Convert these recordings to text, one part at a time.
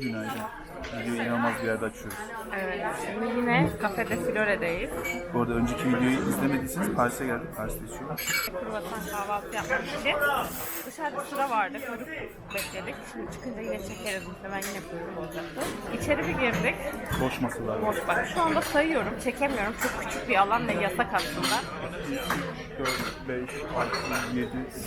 Günaydın. Videoyu inanılmaz bir yerde açıyoruz. Evet, şimdi yine kafede Flore'deyiz. Bu arada önceki videoyu izlemediyseniz Paris'e geldik. Paris'te yaşıyoruz. Kruvasan kahvaltı yapmak için. Dışarıda sıra vardı, kuyruk bekledik. Şimdi çıkınca yine çekeriz muhtemelen yine kuyruk olacaktı. İçeri bir girdik. Boş masalar. Boş bak. Şu anda sayıyorum, çekemiyorum. Çok küçük bir alan ve yasak aslında. 4, 5, 6, 7, 8,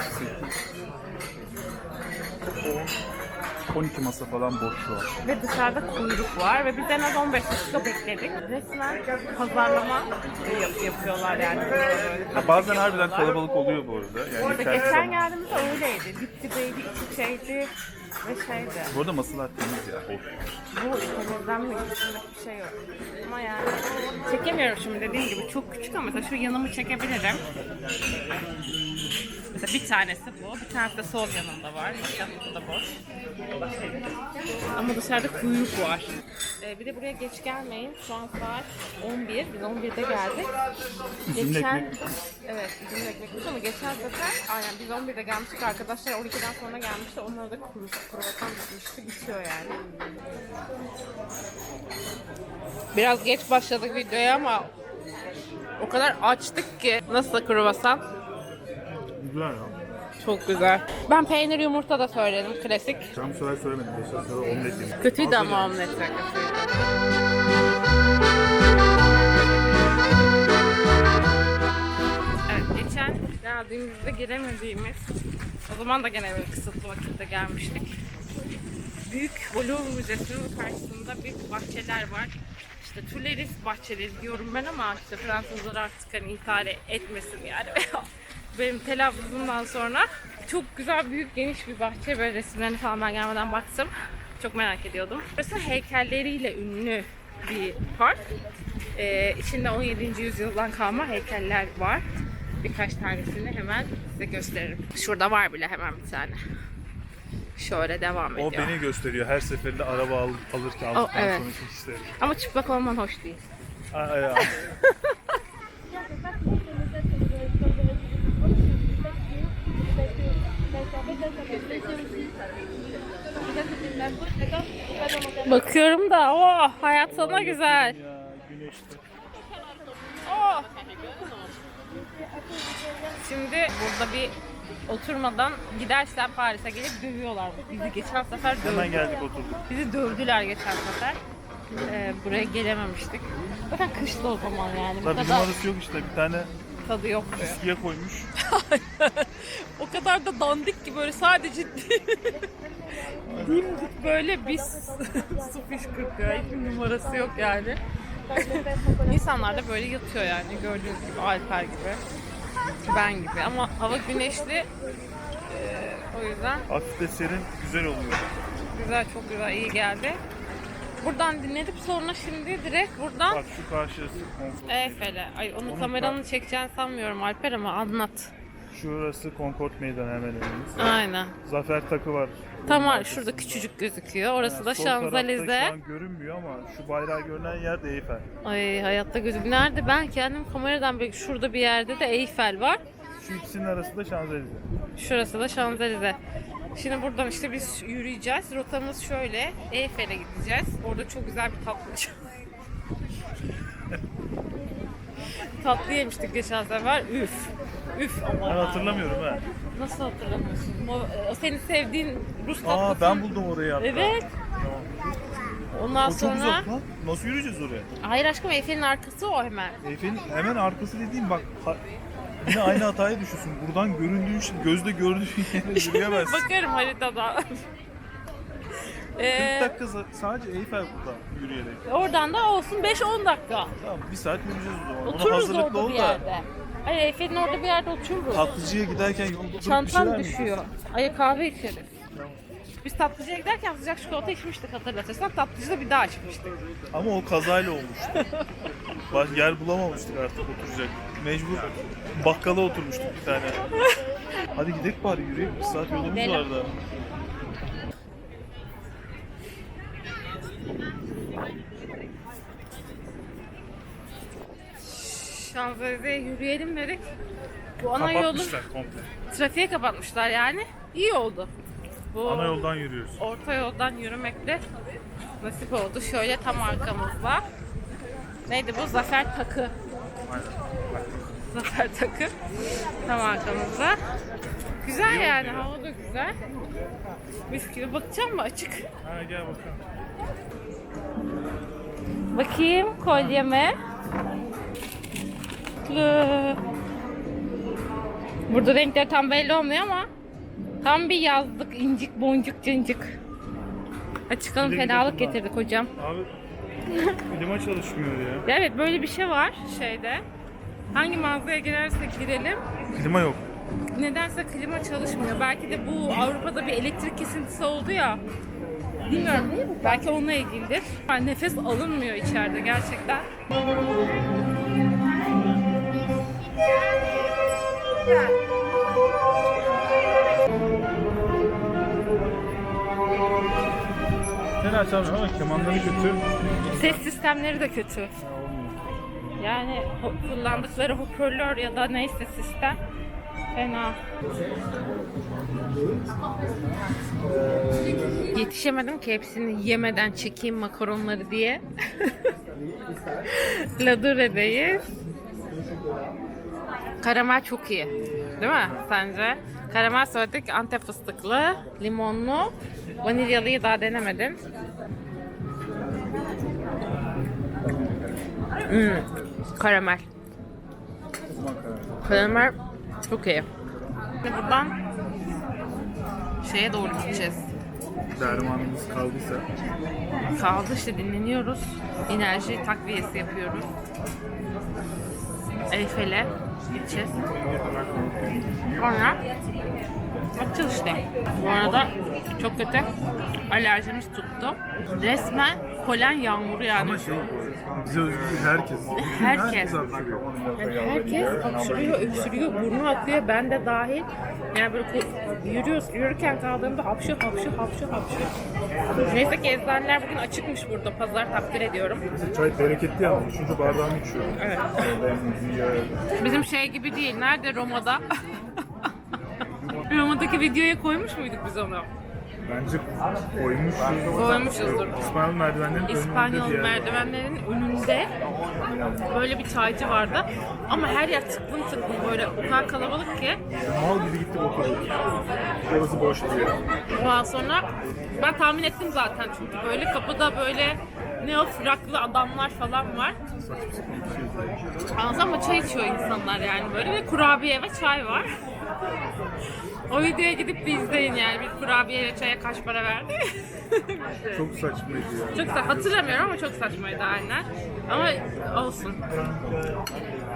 10, 12 masa falan boş şu an. Ve dışarıda kuyruk var ve biz en az 15 dakika bekledik. Resmen pazarlama yap- yapıyorlar yani. Ya bazen harbiden kalabalık oluyor bu arada. Yani Orada hikayesi geçen geldiğimizde öyleydi. Dip dibeydi, iç içeydi ve şeydi. Bu arada masalar temiz ya. Boş. Bu temizlenmiş, içinde bir şey yok. Ama yani çekemiyorum şimdi dediğim gibi çok küçük ama mesela şu yanımı çekebilirim. Mesela bir tanesi bu, bir tanesi de sol yanımda var. İşte bu da boş. Ama dışarıda kuyruk var. Ee, bir de buraya geç gelmeyin. Şu an saat 11. Biz 11'de geldik. Üzümlü geçen, ekmek. Evet, üzümlü ekmekmiş ama geçen sefer aynen biz 11'de gelmiştik. Arkadaşlar 12'den sonra gelmişti. Onlara da kuru, kruvasan bitmişti. Bitiyor yani. Biraz geç başladık videoya ama o kadar açtık ki. Nasıl kruvasan? Güzel ya. Çok güzel. Ben peynir yumurta da söyledim. Klasik. Bu sefer söylemedim. Geçen sefer omlet yedim. Kötüydü ama omlet de kötüydü. Evet, geçen geldiğimizde giremediğimiz, o zaman da gene böyle kısıtlı vakitte gelmiştik. Büyük Louvre Müzesi'nin karşısında bir bahçeler var. İşte Tuileries bahçeleri diyorum ben ama işte Fransızlar artık hani ithal etmesin yani. Benim telaffuzumdan sonra çok güzel, büyük, geniş bir bahçe. Böyle resimlerini falan ben gelmeden baktım. Çok merak ediyordum. Burası heykelleriyle ünlü bir park. Ee, içinde 17. yüzyıldan kalma heykeller var. Birkaç tanesini hemen size gösteririm. Şurada var bile hemen bir tane. Şöyle devam ediyor. O beni gösteriyor. Her seferinde araba al, alırken O, evet. Ama çıplak olman hoş değil. Aa, ya. Bakıyorum da oh hayat sana güzel. Oh. Şimdi burada bir oturmadan gidersen Paris'e gelip dövüyorlar. Bizi geçen sefer Hemen dövdüler. geldik oturduk. Bizi dövdüler geçen sefer. Ee, buraya gelememiştik. Zaten kışlı o zaman yani. Tabii bizim arası yok işte. Bir tane tadı yok. viskiye koymuş. o kadar da dandik ki böyle sadece dimdik böyle bir su fışkırtıyor. Hiçbir numarası yok yani. İnsanlar da böyle yatıyor yani gördüğünüz gibi Alper gibi. Ben gibi ama hava güneşli. Ee, o yüzden Hafif de serin güzel oluyor. güzel çok güzel iyi geldi. Buradan dinledik sonra şimdi direkt buradan Bak şu karşısı Concord. Eyfel'e. Ay onu Onun kameranın çekeceğini sanmıyorum Alper ama anlat. Şurası Concord Meydanı hemen önümüz. Aynen. Zafer takı var. Tamam Bunun şurada arkasında. küçücük gözüküyor. Orası da Sol tarafta Şanzelize. Şu an görünmüyor ama şu bayrağı görünen yer de Eyfel. Ay hayatta gözüm. Nerede? Ben kendim kameradan böyle şurada bir yerde de Eyfel var. Şu ikisinin arası da Şanzelize. Şurası da Şanzelize. Şimdi buradan işte biz yürüyeceğiz. Rotamız şöyle. Eyfel'e gideceğiz. Orada çok güzel bir tatlı Tatlı yemiştik geçen sefer. Üf. Üf ama. Ben hatırlamıyorum ha. Nasıl hatırlamıyorsun? O, senin sevdiğin Rus tatlısı. Aa ben buldum orayı hatta. Evet. Ondan O çok sonra... uzak lan. Nasıl yürüyeceğiz oraya? Hayır aşkım Eyfel'in arkası o hemen. Eyfel'in hemen arkası dediğim bak yine aynı hataya düşüyorsun. Buradan göründüğün şey, gözde gördüğün yere yürüyemezsin. Bakarım haritada. 40 ee, dakika sadece Eyfel burada yürüyerek. oradan da olsun 5-10 dakika. Tamam bir saat yürüyeceğiz o zaman. Ona Otururuz hazırlıklı orada ol bir da. yerde. Hayır Eyfel'in orada bir yerde otururuz. Tatlıcıya giderken yolda durup bir Çantam mi düşüyor. Ay kahve içeriz. Biz tatlıcıya giderken sıcak çikolata içmiştik hatırlatırsan. Tatlıcıda bir daha içmiştik. Ama o kazayla olmuştu. Baş, yer bulamamıştık artık oturacak. Mecbur bakkala oturmuştuk bir tane. Hadi gidelim bari yürüyelim. Bir saat yolumuz Gidelim. var daha. Şanzelize'ye yürüyelim dedik. Bu ana yolu Kapatmışlar komple. trafiğe kapatmışlar yani. İyi oldu. bu Ana yoldan yürüyoruz. orta yoldan yürümekle nasip oldu. Şöyle tam arkamızda. Neydi bu? Zafer Takı. Zafer Takı. Tam arkamızda. Güzel yani. Hava da güzel. Mis gibi bakacağım mı açık? Ha gel bakalım. Bakayım kolyeme. Burada renkler tam belli olmuyor ama tam bir yazlık incik boncuk cincik. Ha çıkalım Bir de fenalık getirdik hocam. Abi klima çalışmıyor. Ya Evet böyle bir şey var şeyde. Hangi mağazaya girersek girelim Klima yok. nedense klima çalışmıyor. Belki de bu Avrupa'da bir elektrik kesintisi oldu ya. Bilmiyorum. Belki onunla ilgilidir. Yani nefes alınmıyor içeride gerçekten. Fena çalmıyor ama kemanları kötü. Ses sistemleri de kötü. Yani kullandıkları hoparlör ya da neyse sistem fena. Yetişemedim ki hepsini yemeden çekeyim makaronları diye. Ladure'deyiz. Karamel çok iyi. Değil mi sence? Karamel söyledik Antep fıstıklı, limonlu, vanilyalıyı daha denemedim. Hmm, karamel. Karamel çok iyi. Şimdi buradan şeye doğru gideceğiz. Dermanımız kaldıysa. Kaldı işte dinleniyoruz. Enerji takviyesi yapıyoruz. Eyfel'e gideceğiz. Sonra bakacağız işte. Bu arada çok kötü alerjimiz tuttu. Resmen polen yağmuru yani. Ama şey bize özgü değil herkes. Herkes. hapşırıyor. Yani herkes hapşırıyor, öksürüyor, burnu akıyor, ben de dahil. Yani böyle yürüyoruz, yürürken kaldığımda hapşır, hapşır, hapşır, hapşır. Neyse ki eczaneler bugün açıkmış burada, pazar takdir ediyorum. Çay bereketli ya. Üçüncü bardağını içiyorum. Evet. Bizim şey gibi değil, nerede Roma'da? Roma'daki videoya koymuş muyduk biz onu? Bence koymuş. Koymuşuzdur. İspanyol merdivenlerin İspanyol önünde merdivenlerin önünde böyle bir çaycı vardı. Ama her yer tıklım tıklım böyle o kadar kalabalık ki. Mal gibi gittik oturduk. Orası boş diyor. Ondan sonra ben tahmin ettim zaten çünkü böyle kapıda böyle ne o fraklı adamlar falan var. Anladın ama çay içiyor insanlar yani böyle ve kurabiye ve çay var. O videoya gidip bir izleyin yani bir kurabiye ve çaya kaç para verdi. Çok saçmaydı ya. çok da hatırlamıyorum ama çok saçmaydı aynen. Ama olsun.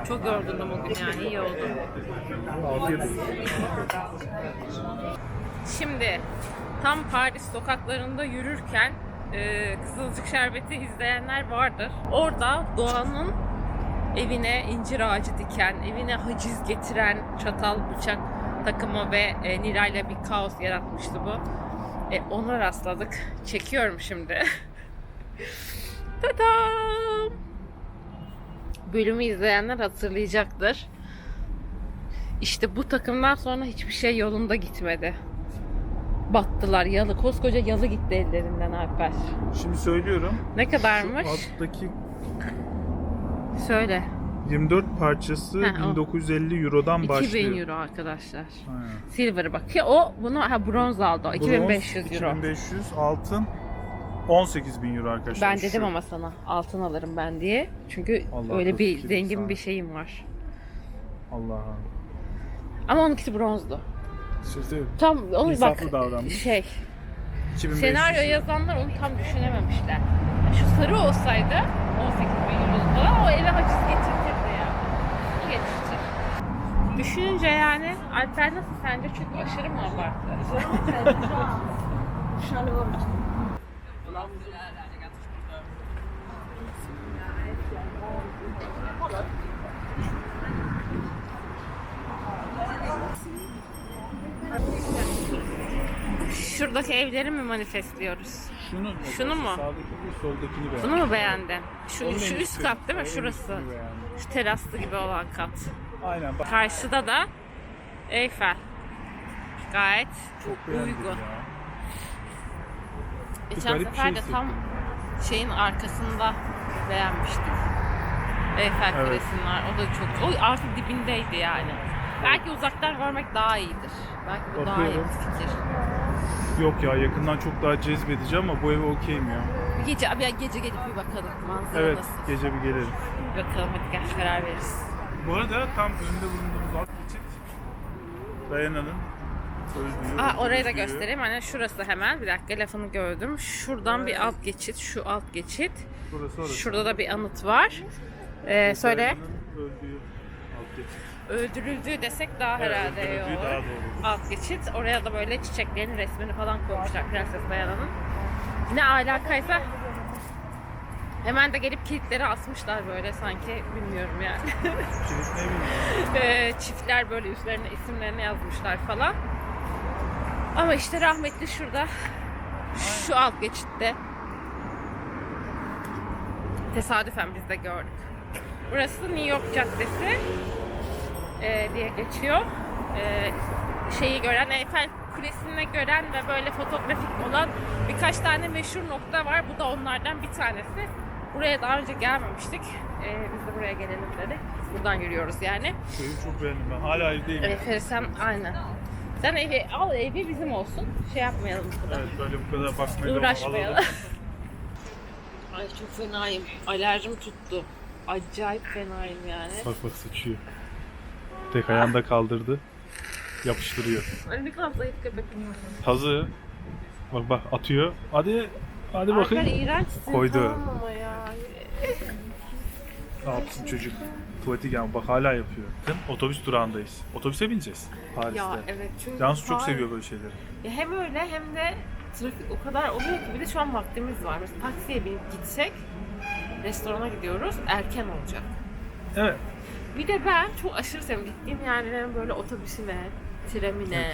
Çok yorgundum o gün yani iyi oldu. Afiyet olsun. Şimdi tam Paris sokaklarında yürürken e, Kızılcık Şerbeti izleyenler vardır. Orada Doğan'ın evine incir ağacı diken, evine haciz getiren çatal bıçak takımı ve e, Nilay'la bir kaos yaratmıştı bu. E, ona rastladık. Çekiyorum şimdi. Tadam! Bölümü izleyenler hatırlayacaktır. İşte bu takımdan sonra hiçbir şey yolunda gitmedi. Battılar yalı. Koskoca yalı gitti ellerinden Alper. Şimdi söylüyorum. Ne kadarmış? Alttaki Söyle. 24 parçası Ha, o. 1950 Euro'dan başlıyor. 2000 euro arkadaşlar. Aynen. Silver bak. Ki o bunu ha bronz aldı. o. 2500 Bronz, euro. 2500 altın 18 bin euro arkadaşlar. Ben dedim Şu. ama sana altın alırım ben diye. Çünkü Allah öyle bir zengin sana. bir şeyim var. Allah'ım. Ama onunkisi bronzdu. Şimdi Tam onu İnsaflı bak davranmış. şey 2500. senaryo yazanlar onu tam düşünememişler. Şu sarı olsaydı Düşününce yani Alper nasıl sence çok aşırı mı abarttı? Şuradaki evleri mi manifestliyoruz? Şunu, Şunu mu? Sağdaki bir soldakini beğendim. Bunu mu beğendin? Şu, Onun şu üst üstü. kat değil mi? Şurası. üstünü beğendim. Şu teraslı gibi olan kat. Aynen bak. Karşıda da Eyfel. Gayet Çok uygun. ya. Geçen sefer şey de tam şeyin arkasında beğenmiştik. Eiffel Evet. Kulesi'nin o da çok o artık dibindeydi yani. Belki uzaktan görmek daha iyidir. Belki bu daha iyi Bakıyorum. bir fikir. Yok ya yakından çok daha cezbedici ama bu eve okeyim ya. Bir gece, bir gece gelip bir bakalım manzara Evet nasıl. gece bir gelelim. Bir bakalım hadi gel karar veririz. Bu arada tam önünde bulunduğumuz alt geçit Dayana'nın öldüğü. Aa, orayı da göstereyim. Hani şurası hemen. Bir dakika lafını gördüm. Şuradan bir alt geçit. Şu alt geçit. Burası orası. Şurada da bir anıt var. Ee, söyle. Dayana'nın öldüğü alt geçit. Öldürüldüğü desek daha Evet, herhalde öldürüldüğü daha doğru. Alt geçit. Oraya da böyle çiçeklerin resmini falan koymuşlar Prenses Diana'nın. Ne alakaysa hemen de gelip kilitleri asmışlar böyle sanki bilmiyorum yani. Kilit ne bileyim. Ee, çiftler böyle üstlerine isimlerini yazmışlar falan. Ama işte rahmetli şurada şu alt geçitte tesadüfen biz de gördük. Burası New York Caddesi e, diye geçiyor. E, şeyi gören, Eiffel Kulesi'ni gören ve böyle fotoğrafik olan birkaç tane meşhur nokta var. Bu da onlardan bir tanesi. Buraya daha önce gelmemiştik. E, biz de buraya gelelim dedik. Buradan yürüyoruz yani. Evi çok beğendim ben. Hala evdeyim. Evet Ferisem aynen. Sen evi al evi bizim olsun. Şey yapmayalım burada. Evet böyle bu kadar bakmaya devam- Uğraşmayalım. Ay çok fenayım. Alerjim tuttu. Acayip fenayım yani. Bak bak sıçıyor. Tek ayağında kaldırdı. Yapıştırıyor. Ay ne kadar zayıf köpekim. Tazı. Bak bak atıyor. Hadi hadi Alper bakın. iğrençsin. Koydu. Tamam ama ya. Ne yapsın çocuk? Tuvaleti gel bak hala yapıyor. Bakın otobüs durağındayız. Otobüse bineceğiz Paris'te. Ya evet çünkü Cansu çok Paris- seviyor böyle şeyleri. Ya hem öyle hem de trafik o kadar oluyor ki bir de şu an vaktimiz var. Mesela taksiye binip gitsek restorana gidiyoruz erken olacak. Evet. Bir de ben çok aşırı seviyorum. Gittiğim yerlerin böyle otobüsüne, trenine,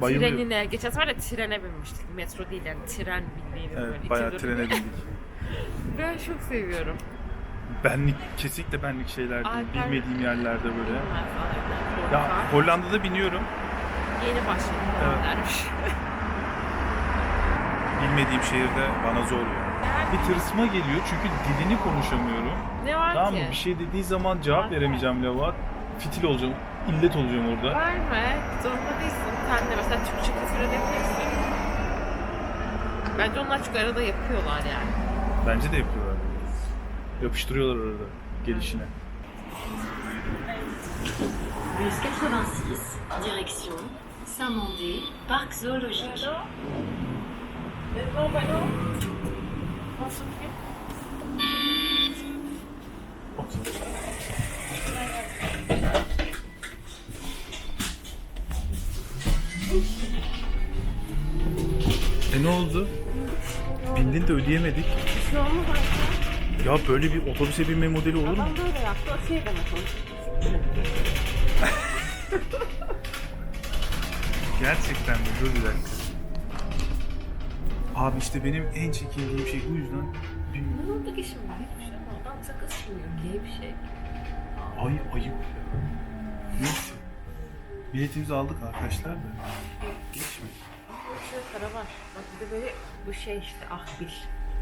Bayılıyor. trenine. Geçen sefer de trene binmiştik. Metro değil yani tren böyle. Evet iki bayağı trene bindik. Ben çok seviyorum. Benlik, kesinlikle benlik şeyler değil. Alper- Bilmediğim yerlerde böyle. Bilmez. Ya. Hollanda'da biniyorum. Yeni başladım Evet. Bilmediğim şehirde bana zor ya. Bir tırsma geliyor çünkü dilini konuşamıyorum. Ne var Tamam ki? mı? Bir şey dediği zaman cevap veremeyeceğim Leva. Fitil olacağım. İllet olacağım orada. Verme. Zorunda değilsin. Sen de mesela Türkçe küfür edebilirsin. Bence onlar çünkü arada yapıyorlar yani. Bence de yapıyorlar. Yapıştırıyorlar orada gelişine. Bus 86, direction Saint-Mandé, parc zoologique. E ne oldu? Bindin de ödeyemedik. Bir şey olmaz artık. Ya böyle bir otobüse binme modeli olur mu? Adam böyle yaptı. O şey demek. Gerçekten mi? Dur bir dakika. Abi işte benim en çekindiğim şey bu yüzden. Ne oldu ki şimdi? Hiçbir şey olmadı. Adam sakız çiğniyor. Gay bir şey. Ay ayıp. Neyse. Biletimizi aldık arkadaşlar da. Geçme. Para var. Bak bir de böyle bu şey işte ahbil.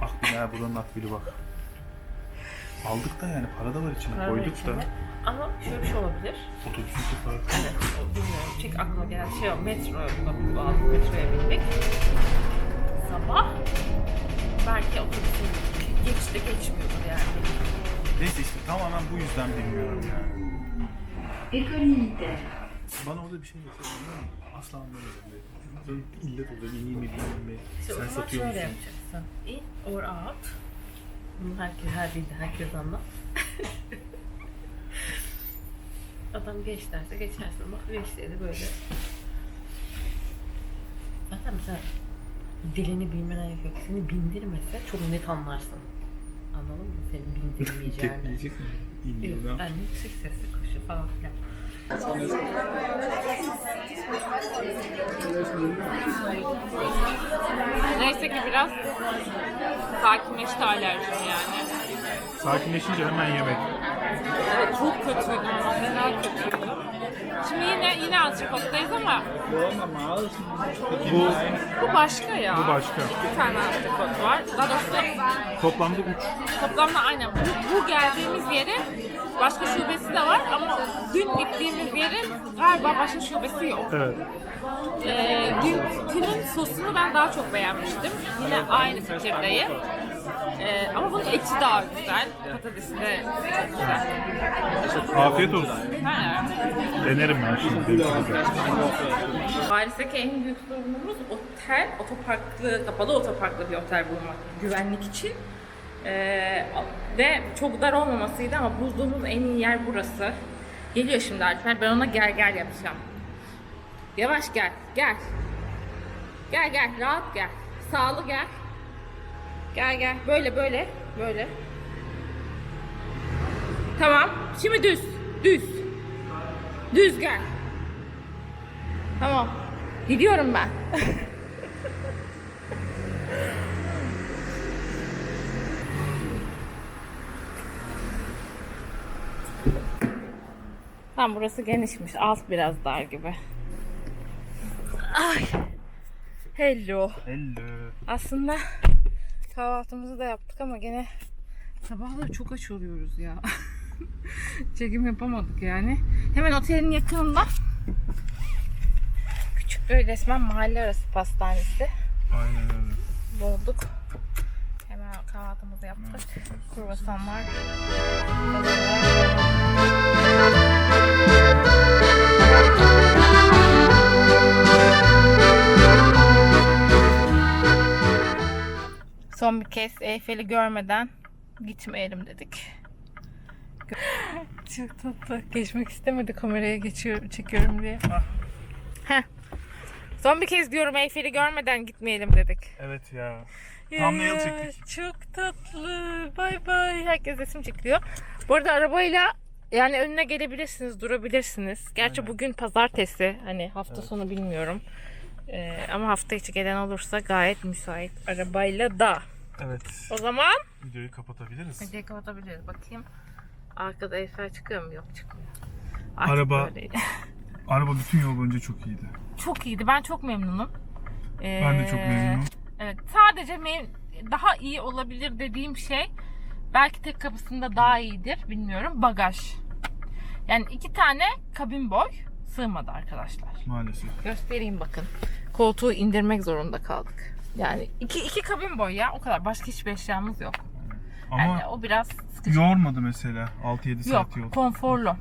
Akbil ha buranın akbili bak. Aldık da yani para da var içine Para var koyduk içinde. da. Ama şöyle bir şey olabilir. Otobüsün farkı. Evet, o bilmiyorum. Çünkü aklıma gelen şey o. Metro, bazı metroya bindik. Sabah. Belki otobüsün geç de geçmiyordur yani. Neyse işte tamamen bu yüzden bilmiyorum yani. École militaire. Bana orada bir şey mesela asla anlamıyorum. Böyle illet oluyor, ineyim mi bilmem mi? İşte o Sen zaman satıyor şöyle musun? yapacaksın. In or out. Bunu herkes, her dilde herkes anlar. Adam geç derse geçersin ama geç dedi böyle. Zaten mesela dilini bilmene gerek yok. Seni bindirmese çok net anlarsın. Anladın mı? Seni bindirmeyeceğini. Tekleyecek mi? Yok, İneyim ben yüksek sesle koşu falan filan. Neyse ki biraz sakinleşti alerjim yani. Sakinleşince hemen yemek. Evet çok kötüydü ama fena kötüydü. Şimdi yine yine antrikottayız ama Bu, bu başka ya. bu başka. İki tane antrikot var. Daha doğrusu Toplamda 3. toplamda aynen bu, bu geldiğimiz yerin başka şubesi de var ama dün gittiğimiz yerin galiba başka şubesi yok. Evet. Ee, dünkünün sosunu ben daha çok beğenmiştim. Yine aynı fikirdeyim. Ee, ama bunun eti daha güzel. Patatesi de çok güzel. Afiyet olsun. Ha. Denerim ben şimdi. Paris'teki en büyük sorunumuz otel, otoparklı, kapalı otoparklı bir otel bulmak güvenlik için. Ee, ve çok dar olmamasıydı ama bulduğumuz en iyi yer burası. Geliyor şimdi Alper, ben ona gel gel yapacağım. Yavaş gel, gel. Gel gel, rahat gel. Sağlı gel. Gel gel, böyle böyle, böyle. Tamam, şimdi düz, düz. Düz gel. Tamam. Gidiyorum ben. Tam burası genişmiş. Alt biraz dar gibi. Ay. Hello. Hello. Aslında kahvaltımızı da yaptık ama gene sabahları çok aç oluyoruz ya. Çekim yapamadık yani. Hemen otelin yakınında küçük böyle resmen mahalle arası pastanesi Aynen öyle. bulduk. Hemen kahvaltımızı yaptık. Kruvasanlar. Son bir kez Eyfel'i görmeden gitmeyelim dedik. Çok tatlı. Geçmek istemedi kameraya geçiyorum, çekiyorum diye. Heh. Son bir kez diyorum Eyfel'i görmeden gitmeyelim dedik. Evet ya. Thumbnail Ya, çektik. Çok tatlı. Bay bay. Herkes resim çekiyor. Bu arada arabayla yani önüne gelebilirsiniz, durabilirsiniz. Gerçi bugün pazartesi. Hani hafta sonu bilmiyorum. Ee, ama hafta içi gelen olursa gayet müsait arabayla da. Evet. O zaman Videoyu kapatabiliriz. Hadi kapatabiliriz. Bakayım. Arkada Eiffel çıkıyor mu? Yok çıkmıyor. Artık Araba- böyleydi. Araba bütün yol boyunca çok iyiydi. çok iyiydi. Ben çok memnunum. Ben de çok Ee, memnunum. Evet. Sadece mem- daha iyi olabilir dediğim şey belki tek kapısında daha iyidir. Bilmiyorum. Bagaj. Yani iki tane kabin boy sığmadı arkadaşlar. Maalesef. Göstereyim bakın. Koltuğu indirmek zorunda kaldık. Yani iki, iki kabin boy ya o kadar. Başka hiçbir eşyamız yok. Ama Yani o biraz sıkıcı. yormadı mesela 6-7 Yok, saat yol. konforlu.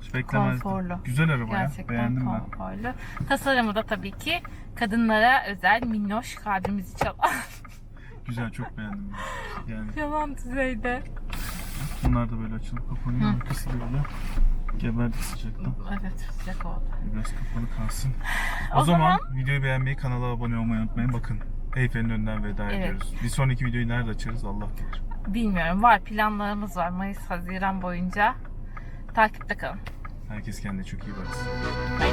Hiç beklemezdim. konforlu. Güzel araba ya. Gerçekten Beğendim ben. konforlu. Tasarımı da tabii ki kadınlara özel minnoş kalbimizi çalan. Güzel çok beğendim ben. Yani Yalan düzeyde. bunlar da böyle açılıp kapanıyor. Arkası da böyle. Geberdik sıcaktan. Evet sıcak oldu. Biraz kapalı kalsın. O, O zaman, videoyu beğenmeyi, kanala abone olmayı unutmayın. Bakın Eyfel'in önünden veda Evet. ediyoruz. Bir sonraki videoyu nerede açarız Allah bilir. Bilmiyorum var planlarımız var Mayıs Haziran boyunca. Takipte kalın. Herkes kendine çok iyi baksın. Bye.